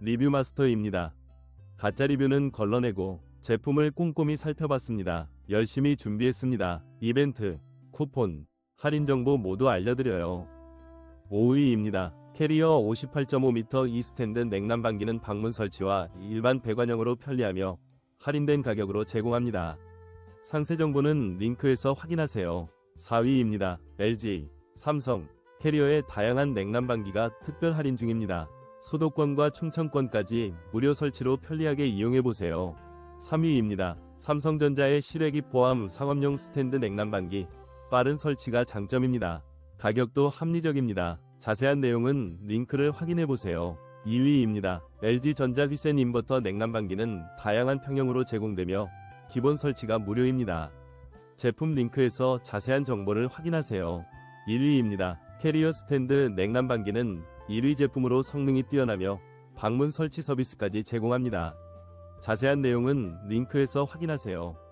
리뷰 마스터입니다. 가짜 리뷰는 걸러내고 제품을 꼼꼼히 살펴봤습니다. 열심히 준비했습니다. 이벤트, 쿠폰, 할인 정보 모두 알려드려요. 5위입니다. 캐리어 58.5m 이 스탠드 냉난방기는 방문 설치와 일반 배관형으로 편리하며 할인된 가격으로 제공합니다. 상세 정보는 링크에서 확인하세요. 4위입니다. LG, 삼성, 캐리어의 다양한 냉난방기가 특별 할인 중입니다. 수도권과 충청권까지 무료 설치로 편리하게 이용해보세요. 3위입니다. 삼성전자의 실외기 포함 상업용 스탠드 냉난방기. 빠른 설치가 장점입니다. 가격도 합리적입니다. 자세한 내용은 링크를 확인해보세요. 2위입니다. LG전자 휘센 인버터 냉난방기는 다양한 평형으로 제공되며 기본 설치가 무료입니다. 제품 링크에서 자세한 정보를 확인하세요. 1위입니다. 캐리어 스탠드 냉난방기는 1위 제품으로 성능이 뛰어나며 방문 설치 서비스까지 제공합니다. 자세한 내용은 링크에서 확인하세요.